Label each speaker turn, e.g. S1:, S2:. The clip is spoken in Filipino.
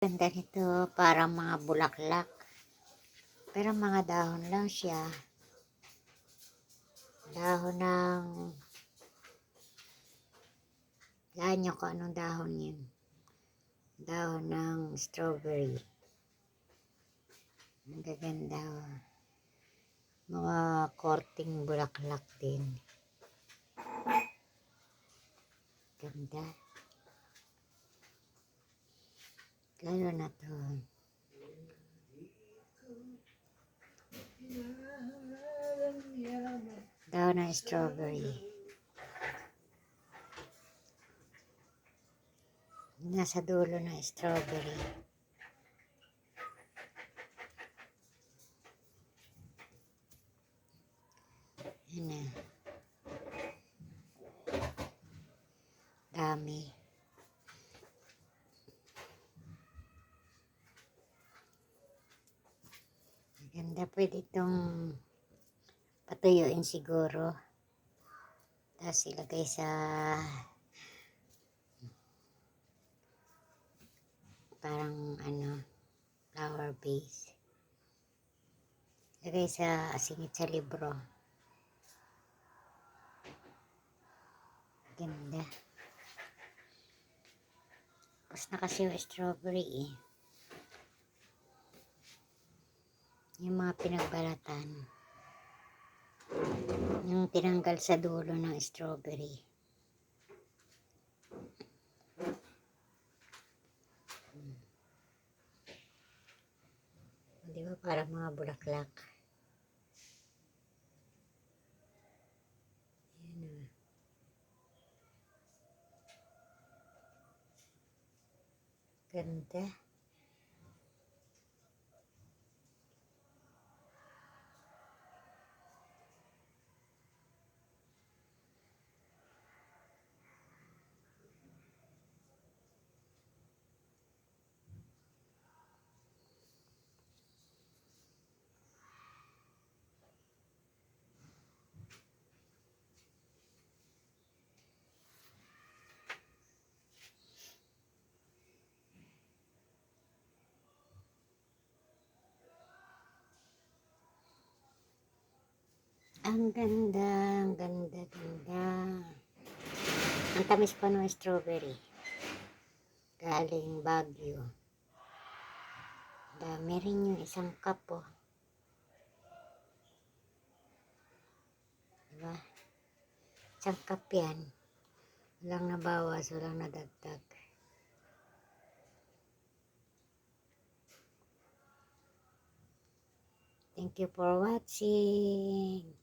S1: Ganda nito, parang mga bulaklak. Pero mga dahon lang siya. Dahon ng... Lahan niyo kung anong dahon yun. Dahon ng strawberry. Ang gaganda. oh. Mga korting bulaklak din. Ganda. Lalo na to. Daw ng strawberry. Nasa dulo ng strawberry. Yan na. Dami. Maganda pwede itong patuyuin siguro. Tapos ilagay sa parang ano flower base. Ilagay sa singit sa libro. Ganda. Tapos na kasi strawberry eh. Yung mga pinagbalatan. Yung tinanggal sa dulo ng strawberry. Hmm. Di ba parang mga bulaklak? Yan o. Ganda. Ang ganda, ang ganda, ganda. Ang tamis pa ng strawberry. Galing Baguio. Dami rin yung isang cup oh. Diba? Isang cup yan. Walang nabawas, walang nadagdag. Thank you for watching.